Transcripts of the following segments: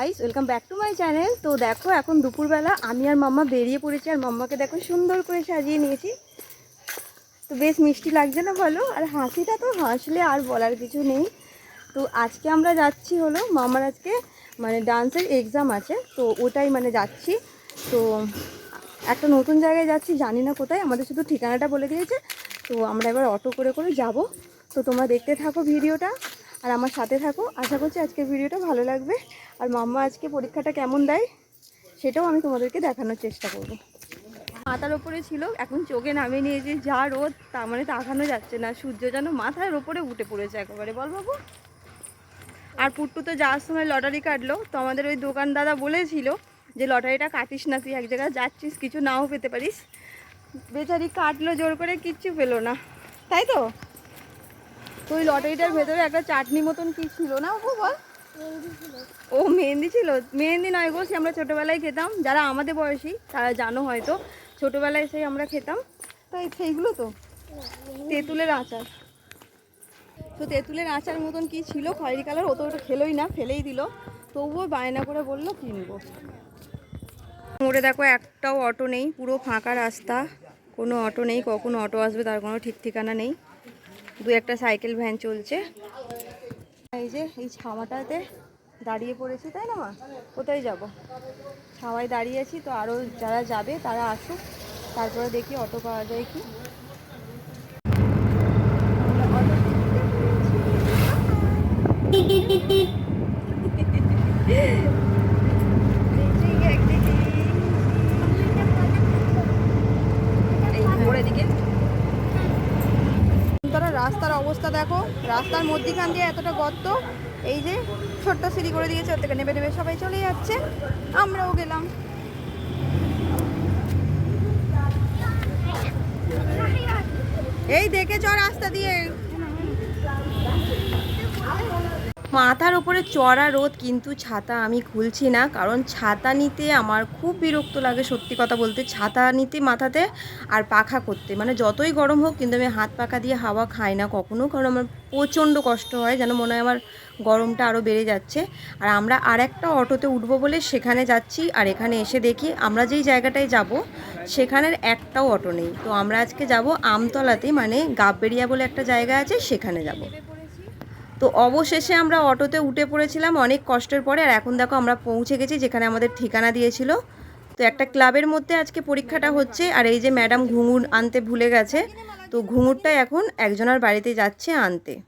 Guys welcome back to my channel তো দেখো, এখন দুপুরবেলা আমি আর মাম্মা বেরিয়ে পড়েছি আর মাম্মাকে দেখো সুন্দর করে সাজিয়ে নিয়েছি। তো বেশ মিষ্টি লাগছে না বলো? আর হাসিটা তো হাসলে আর বলার কিছু নেই। তো আজকে আমরা যাচ্ছি হলো, মামার আজকে মানে ডান্সের এক্সাম আছে, তো ওটাই মানে যাচ্ছি। তো একটা নতুন জায়গায় যাচ্ছি, জানি না কোথায়, আমাদের শুধু ঠিকানাটা বলে দিয়েছে। তো আমরা এবার অটো করে করে যাব। তো তোমরা দেখতে থাকো ভিডিওটা। আর আমার সাথে থাকো। আশা করছি আজকের ভিডিওটা ভালো লাগবে। আর মাম্মা আজকে পরীক্ষাটা কেমন দেয় সেটাও আমি তোমাদেরকে দেখানোর চেষ্টা করব। মাথার ওপরে ছিল, এখন চোখে নামিয়ে নিয়েছি। যা রোদ তা মানে তাকানো যাচ্ছে না। সূর্য যেন মাথার ওপরে উঠে পড়েছে একেবারে। বল বাবু। আর পুট্টু তো যাওয়ার সময় লটারি কাটলো। তো আমাদের ওই দোকান দাদা বলেছিল যে, লটারিটা কাটিস না তুই, এক জায়গায় যাচ্ছিস, কিছু নাও পেতে পারিস। বেচারি কাটলো, জোর করে কিচ্ছু পেল না। তাই তো? তো ওই লটারিটার ভেতরে একটা চাটনি মতন কি ছিল না বাবু বল? ও মেহেন্দি ছিল? মেহেন্দি নয় গো সে আমরা ছোটোবেলায় খেতাম। যারা আমাদের বয়সী তারা জানো হয়তো। ছোটোবেলায় সেই আমরা খেতাম। তো এই সেইগুলো তো? তেঁতুলের আচার। তো তেঁতুলের আচার মতন কি ছিল? খয়েরি কালার? ও তো ওটা খেলোই না ফেলেই দিল। তবুও বায়না করে বলল কিনবো। মোড়ে দেখো একটাও অটো নেই। পুরো ফাঁকা রাস্তা। কোনো অটো নেই কখন অটো আসবে তার কোনো ঠিক ঠিকানা নেই। দু একটা সাইকেল ভ্যান চলছে। এই যে, এই ছাওয়াটাতে দাঁড়িয়ে পড়েছি, তাই না মা? কোথায় যাব? ছাওয়ায় দাঁড়িয়ে আছি, তো আরও যারা যাবে, তারা আসুক। তারপরে দেখি অটো পাওয়া যায় কি মোড়ের দিকে তোরা রাস্তার অবস্থা দেখো, রাস্তার মধ্যিখান দিয়ে এতটা গর্ত, এই যে ছোট্ট সিঁড়ি করে দিয়েছে, ওর থেকে নেবে নেবে সবাই চলে যাচ্ছে, আমরাও গেলাম। এই দেখে চ রাস্তা দিয়ে? মাথার উপরে চড়া রোদ কিন্তু ছাতা আমি খুলছি না, কারণ ছাতা নিতে আমার খুব বিরক্ত লাগে সত্যি কথা বলতে, ছাতা নিতে মাথাতে আর পাখা করতে। মানে যতই গরম হোক কিন্তু আমি হাত পাখা দিয়ে হাওয়া খাই না কখনো, কারণ আমার প্রচণ্ড কষ্ট হয়, যেন মনে হয় আমার গরমটা আরও বেড়ে যাচ্ছে। আর আমরা আর একটা অটোতে উঠবো বলে সেখানে যাচ্ছি আর এখানে এসে দেখি আমরা যেই জায়গাটায় যাব সেখানের একটাও অটো নেই। তো আমরা আজকে যাব আমতলাতে মানে গাববেরিয়া বলে একটা জায়গা আছে, সেখানে যাব। তো অবশেষে আমরা অটোতে উঠে পড়েছিলাম অনেক কষ্টের পরে, আর এখন দেখো আমরা পৌঁছে গেছি যেখানে আমাদের ঠিকানা দিয়েছিল। তো একটা ক্লাবের মধ্যে আজকে পরীক্ষাটা হচ্ছে, আর এই যে ম্যাডাম ঘুঙুর আনতে ভুলে গেছে, তো ঘুঙুরটা এখন একজনের বাড়িতে যাচ্ছে আনতে। এই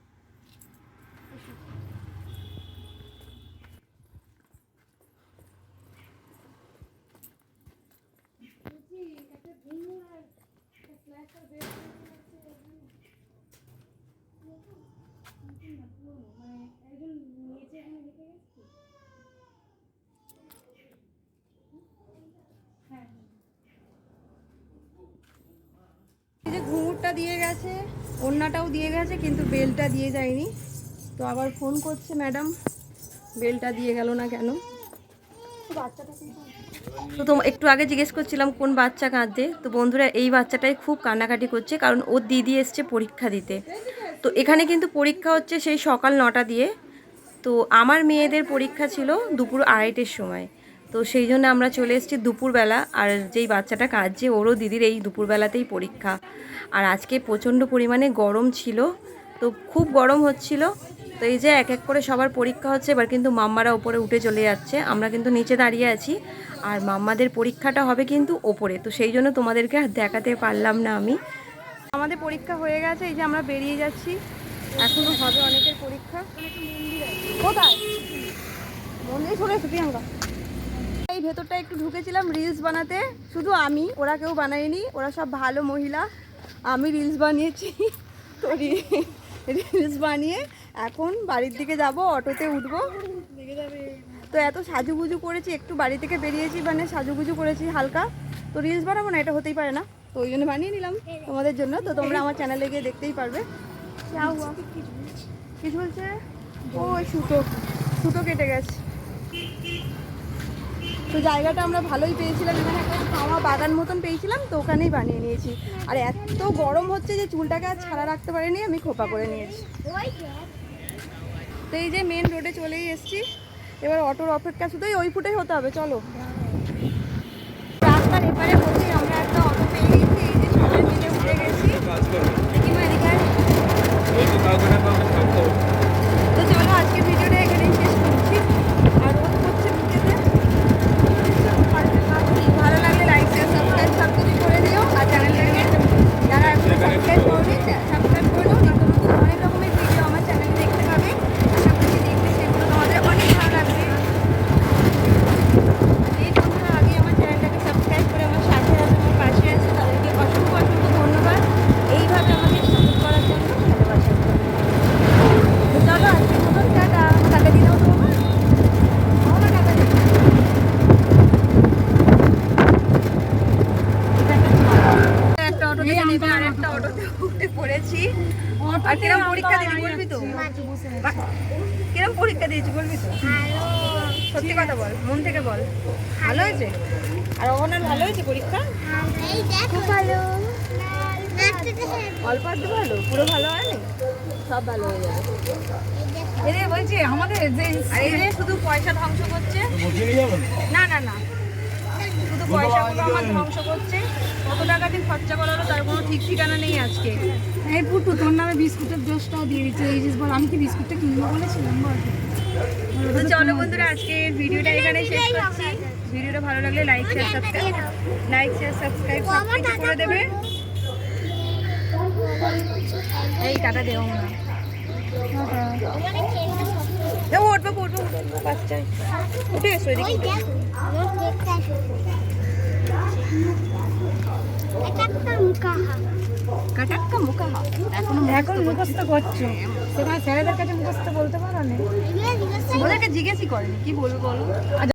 যে ঘুঙুরটা দিয়ে গেছে, ওড়নাটাও দিয়ে গেছে, কিন্তু বেলটা দিয়ে যায়নি। তো আবার ফোন করছে ম্যাডাম, বেলটা দিয়ে গেল না কেন? তো তো একটু আগে জিজ্ঞেস করছিলাম কোন বাচ্চা কাঁদতে তো বন্ধুরা এই বাচ্চাটাই খুব কান্নাকাটি করছে, কারণ ওর দিদি এসছে পরীক্ষা দিতে। তো এখানে কিন্তু পরীক্ষা হচ্ছে সেই সকাল নটা দিয়ে। তো আমার মেয়েদের পরীক্ষা ছিল দুপুর আড়াইটের সময়। তো সেই জন্য আমরা চলে এসেছি দুপুরবেলা আর যেই বাচ্চাটা কাঁদছে, ওরও দিদির এই দুপুরবেলাতেই পরীক্ষা। আর আজকে প্রচণ্ড পরিমাণে গরম ছিল, তো খুব গরম হচ্ছিল। তো এই যে এক এক করে সবার পরীক্ষা হচ্ছে, এবার কিন্তু মাম্মারা ওপরে উঠে চলে যাচ্ছে। আমরা কিন্তু নিচে দাঁড়িয়ে আছি, আর মাম্মাদের পরীক্ষাটা হবে কিন্তু ওপরে। তো সেই জন্য তোমাদেরকে আর দেখাতে পারলাম না আমি। আমাদের পরীক্ষা হয়ে গেছে, এই যে আমরা বেরিয়ে যাচ্ছি। এখনও হবে অনেকের পরীক্ষা। কোথায়? চলে এই ভেতরটা একটু ঢুকেছিলাম রিলস বানাতে। শুধু আমি, ওরা কেউ বানায়নি, ওরা সব ভালো মহিলা। আমি রিলস বানিয়েছি রিলস বানিয়ে এখন বাড়ির দিকে যাব, অটোতে উঠবো। তো এত সাজুগুজু করেছি, একটু বাড়ি থেকে বেরিয়েছি মানে সাজুগুজু করেছি হালকা। তো রিলস বানাবো না? এটা হতেই পারে না। তো ওই জন্য বানিয়ে নিলাম তোমাদের জন্য। তো তোমরা আমার চ্যানেলে গিয়ে দেখতেই পারবে। কি বলছে? ও সুতো। সুতো কেটে গেছে। তো জায়গাটা আমরা ভালোই পেয়েছিলাম। এখানে একটা খাওয়া বাগান মতন পেয়েছিলাম তো ওখানেই বানিয়ে নিয়েছি। আর এত গরম হচ্ছে যে চুলটাকে আর ছাড়া রাখতে পারিনি আমি খোপা করে নিয়েছি। তো এই যে মেন রোডে চলেই এসছি। এবার অটোর অপেক্ষা শুধুই ওই ফুটেই হতে হবে চলো। রাস্তার এপারে তো চলো আজকের ভিডিওটা এখানেই শেষ করছি আর রোদ করছে বিকেলে ভালো লাগলে লাইক শেয়ার সাবস্ক্রাইব সব কিছু করে দিও আর চ্যানেলটাকে যারা এখনও সাবস্ক্রাইব করনি সাবস্ক্রাইব করে দাও নিত্য নতুন অনেক রকমের ভিডিও আমার চ্যানেলে দেখতে পাবে আশা করছি দেখতে সেগুলো তোমাদের অনেক ভালো লাগবে এই বন্ধুরা আগে আমার চ্যানেলটাকে সাবস্ক্রাইব করে আমার সাথে আছে আমার পাশে আছে তাদেরকে অসংখ্য অসংখ্য ধন্যবাদ এইভাবে আমাকে সাপোর্ট করার জন্য ভালোবাসা তো চলো আজকের মতন টাটা টাকা দিয়ে দাও তো আমার আমার টাকা দিয়ে দাও। একটা অটো থেকে নেমে আর একটা অটোতে উঠে পড়েছি আর কিরম পরীক্ষা দিবি বলবি তো বাহ, কিরম পরীক্ষা দিয়েছি বলবি তো? সত্যি কথা বল মন থেকে বল। ভালো হয়েছে? আর অবনার ভালো হয়েছে পরীক্ষা? খুব ভালো। অল্প আধটু ভালো পুরো ভালো হয়নি? সব ভালো হয়ে যাবে এরে বলছি আমাদের যে এই যে শুধু পয়সা ধ্বংস করছে। না না না। পয়সাগুলো আমার ধ্বংস করছে। কত টাকা দিয়ে খরচা করা হলো তার কোনো ঠিক ঠিকানা নেই আজকে। এই পুটু তোর নামে বিস্কুটের দোষটাও দিয়ে দিচ্ছে। এই যে বল আমি কি বিস্কুটটা কিনবো বলেছিলাম? বল। তো চলো বন্ধুরা আজকে ভিডিওটা এখানে শেষ করছি। ভিডিওটা ভালো লাগলে like share subscribe like share subscribe সব কিছু করে দেবে। এই টাটা দেও না। উঠবো উঠবো উঠবো বাচ্চায়। উঠে এসো এদিকে। এখনও মুখস্থ করছ। সেখানে ছেলেদের কাছে মুখস্থ বলতে পারো না? ওদেরকে জিজ্ঞেসই করেনি কি বলব বলো?